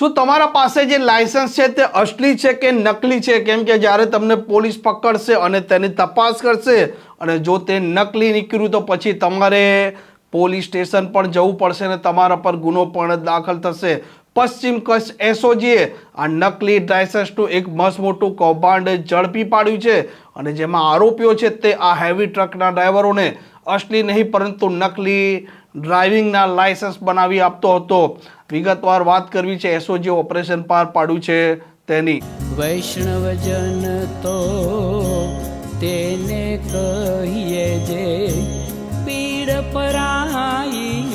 શું તમારા પાસે જે લાયસન્સ છે તે અસલી છે કે નકલી છે? કેમ કે જ્યારે તમને પોલીસ પકડશે અને તેની તપાસ કરશે અને જો તે નકલી નીકળ્યું તો પછી તમારે પોલીસ સ્ટેશન પણ જવું પડશે અને તમારા પર ગુનો પણ દાખલ થશે. પશ્ચિમ કચ્છ એસઓજીએ આ નકલી લાયસન્સનું એક મસ્ત મોટું કૌભાંડ ઝડપી પાડ્યું છે અને જેમાં આરોપીઓ છે તે આ હેવી ટ્રકના ડ્રાઈવરોને અસલી નહીં, પરંતુ નકલી ડ્રાઇવિંગના લાયસન્સ બનાવી આપતો હતો. વિગતવાર વાત કરવી છે, એસઓજી ઓપરેશન પાર પાડ્યું છે તેની. વૈષ્ણવજન તો તેને કહીએ જે પીડ પરાઈ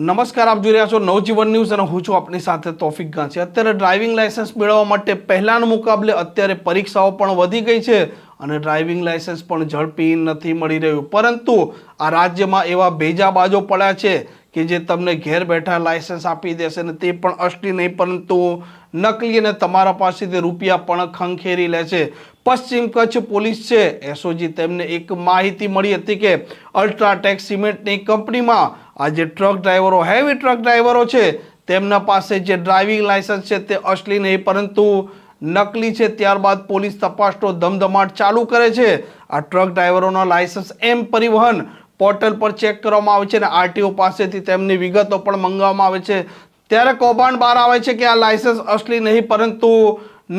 નમસ્કાર, આપ જોઈ રહ્યા છો નવજીવન ન્યૂઝ અને હું છું આપની સાથે તોફિક ગાંચી અત્યારે ડ્રાઇવિંગ લાયસન્સ મેળવવા માટે પહેલાના મુકાબલે અત્યારે પરીક્ષાઓ પણ વધી ગઈ છે અને ડ્રાઇવિંગ લાયસન્સ પણ ઝડપી નથી મળી રહ્યું. પરંતુ આ રાજ્યમાં એવા ભેજાબાજો પડ્યા છે કે જે તમને ઘેર બેઠા લાયસન્સ આપી દેશે ને તે પણ અસલી નહીં, પરંતુ નકલી અને તમારા પાસેથી રૂપિયા પણ ખંખેરી લે છે. પશ્ચિમ કચ્છ પોલીસ છે. એસઓજી તેમને એક માહિતી મળી હતી કે અલ્ટ્રાટેક સિમેન્ટની કંપનીમાં આ જે ટ્રક ડ્રાઈવરો હેવી ટ્રક ડ્રાઈવરો છે. તેમના પાસે જે ડ્રાઇવિંગ લાયસન્સ છે તે અસલી નહીં, પરંતુ નકલી છે. ત્યારબાદ પોલીસ તપાસનો ધમધમાટ ચાલુ કરે છે. આ ટ્રક ડ્રાઈવરોના લાયસન્સ એમ પરિવહન પોર્ટલ પર ચેક કરવામાં આવે છે અને આરટીઓ પાસેથી તેમની વિગતો પણ મંગાવવામાં આવે છે. ત્યારે કૌભાંડ બહાર આવે છે કે આ લાયસન્સ અસલી નહીં, પરંતુ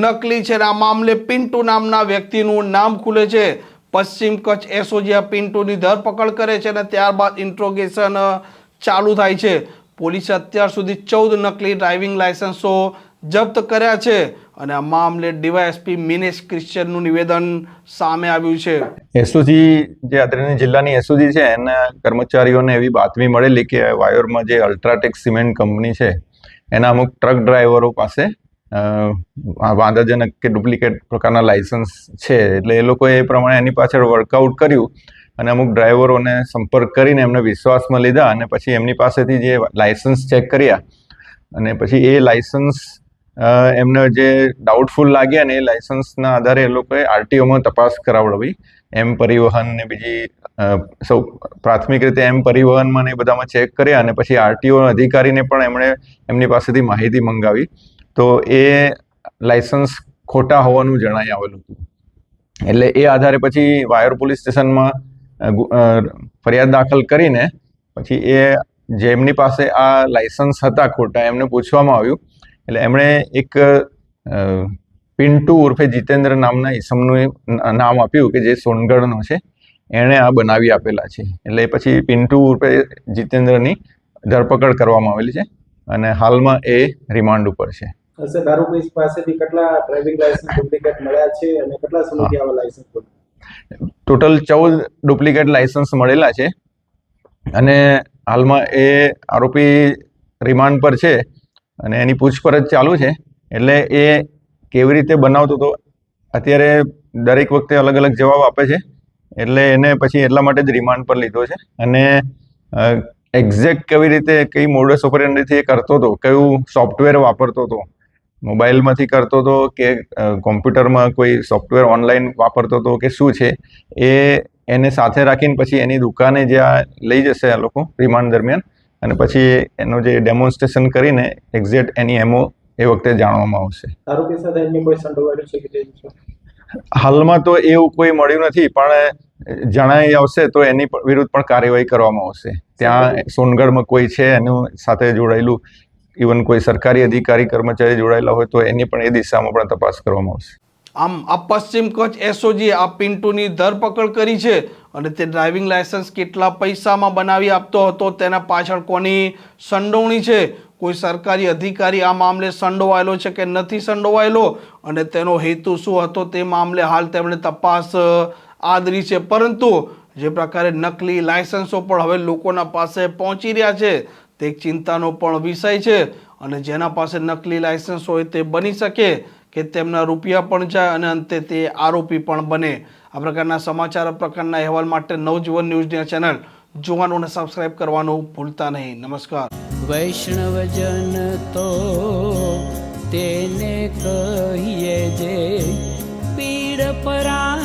નકલી છે આ મામલે પિન્ટુ નામના વ્યક્તિનું નામ ખુલે છે. પશ્ચિમ કચ્છ એસઓજી આ પિન્ટુની ધરપકડ કરે છે અને ત્યારબાદ ઇન્ટ્રોગેશન ચાલુ થાય છે. પોલીસે અત્યાર સુધી ચૌદ નકલી ડ્રાઇવિંગ લાયસન્સો જપ્ત કર્યા છે અને આ મામલે ડીવાયએસપી મિનેશ ક્રિશ્ચનનું નિવેદન સામે આવ્યું છે. એસઓજી જે અત્રેની જિલ્લાની એસઓજી છે, એના કર્મચારીઓને એવી બાતમી મળેલી કે વાયોરમાં જે અલ્ટ્રાટેક સિમેન્ટ કંપની છે, એના અમુક ટ્રક ડ્રાઈવરો પાસે વાંધાજનક કે ડુપ્લિકેટ પ્રકારના લાયસન્સ છે. એટલે એ લોકોએ એ પ્રમાણે એની પાછળ વર્કઆઉટ કર્યું અને અમુક ડ્રાઈવરોને સંપર્ક કરીને એમને વિશ્વાસમાં લીધા અને પછી એમની પાસેથી જે લાયસન્સ ચેક કર્યા અને પછી એ લાયસન્સ એમને જે ડાઉટફુલ લાગ્યા ને એ લાયસન્સના આધારે એ લોકોએ આરટીઓમાં તપાસ કરાવડાવી. એમ પરિવહન ને બીજી સૌ પ્રાથમિક રીતે એમ પરિવહનમાં ને એ બધામાં ચેક કર્યા અને પછી આરટીઓ અધિકારીને પણ એમણે એમની પાસેથી માહિતી મંગાવી. તો એ લાયસન્સ ખોટા હોવાનું જણાઈ આવેલું. હતું એટલે એ આધારે પછી વાયર પોલીસ સ્ટેશનમાં ફરિયાદ દાખલ કરીને પછી એ જેમની પાસે આ લાયસન્સ હતા ખોટા, એમને પૂછવામાં આવ્યું. એટલે એમણે એક પિન્ટુ ઉર્ફે જીતેન્દ્ર નામના ઈસમનું નામ આપ્યું કે જે સોનગઢનો છે. એણે આ બનાવી આપેલા છે. એટલે પછી પિન્ટુ ઉર્ફે જીતેન્દ્રની ધરપકડ કરવામાં આવેલી છે અને હાલમાં એ રિમાન્ડ ઉપર છે. પાસેથી કેટલા ડ્રાઇવિંગ લાયસન્સ ડુપ્લિકેટ મળ્યા છે અને કેટલા સમયથી આવા લાયસન્સ ટોટલ ચૌદ ડુપ્લિકેટ લાયસન્સ મળેલા છે અને હાલમાં એ આરોપી રિમાન્ડ પર છે. અને એની પૂછપરછ ચાલુ છે. એટલે એ કેવી રીતે બનાવતો હતો, અત્યારે દરેક વખતે અલગ અલગ જવાબ આપે છે. એટલે એને પછી એટલા માટે જ રિમાન્ડ પર લીધો છે. અને એક્ઝેક્ટ કેવી રીતે, કઈ મોડસ ઓપરેન્ડીથી એ કરતો હતો, કયું સોફ્ટવેર વાપરતો હતો મોબાઈલમાંથી કરતો હતો કે કોમ્પ્યુટરમાં કોઈ સોફ્ટવેર ઓનલાઈન વાપરતો હતો કે શું છે, એ એને સાથે રાખીને પછી એની દુકાને જ્યાં લઈ જશે આ લોકો રિમાન્ડ દરમિયાન અને પછી એનું જે ડેમોન્સ્ટ્રેશન કરીને એક્ઝેક્ટ એની એમઓ એ વખતે જાણવામાં આવશે? હાલમાં તો એવું કોઈ મળ્યું નથી પણ જણાઈ આવશે તો એની વિરુદ્ધ પણ કાર્યવાહી કરવામાં આવશે. ત્યાં સોનગઢમાં કોઈ છે એનું સાથે જોડાયેલું ઇવન કોઈ સરકારી અધિકારી કર્મચારી જોડાયેલા હોય તો એની પણ એ દિશામાં પણ તપાસ કરવામાં આવશે. આમ આ પશ્ચિમ કચ્છ એસઓજી આ પિન્ટુની ધરપકડ કરી છે અને તે ડ્રાઇવિંગ લાયસન્સ કેટલા પૈસામાં બનાવી આપતો હતો તેના પાછળ કોની સંડોવણી છે? કોઈ સરકારી અધિકારી આ મામલે સંડોવાયેલો છે કે નથી સંડોવાયેલો? અને તેનો હેતુ શું હતો તે મામલે હાલ તેમણે તપાસ આદરી છે. પરંતુ જે પ્રકારે નકલી લાયસન્સો પણ હવે લોકોના પાસે પહોંચી રહ્યા છે, તે એક ચિંતાનો પણ વિષય છે. અને જેના પાસે નકલી લાયસન્સ હોય તે બની શકે કે તેમના રૂપિયા પણ જાય અને અંતે તે આરોપી પણ બને. આ પ્રકારના સમાચાર પ્રકારના અહેવાલ માટે નવજીવન ન્યૂઝની ચેનલ જોવાનું અને સબસ્ક્રાઇબ કરવાનું ભૂલતા નહીં. નમસ્કાર. વૈષ્ણવજન તો તેને કહીએ જે પીડ પરાઈ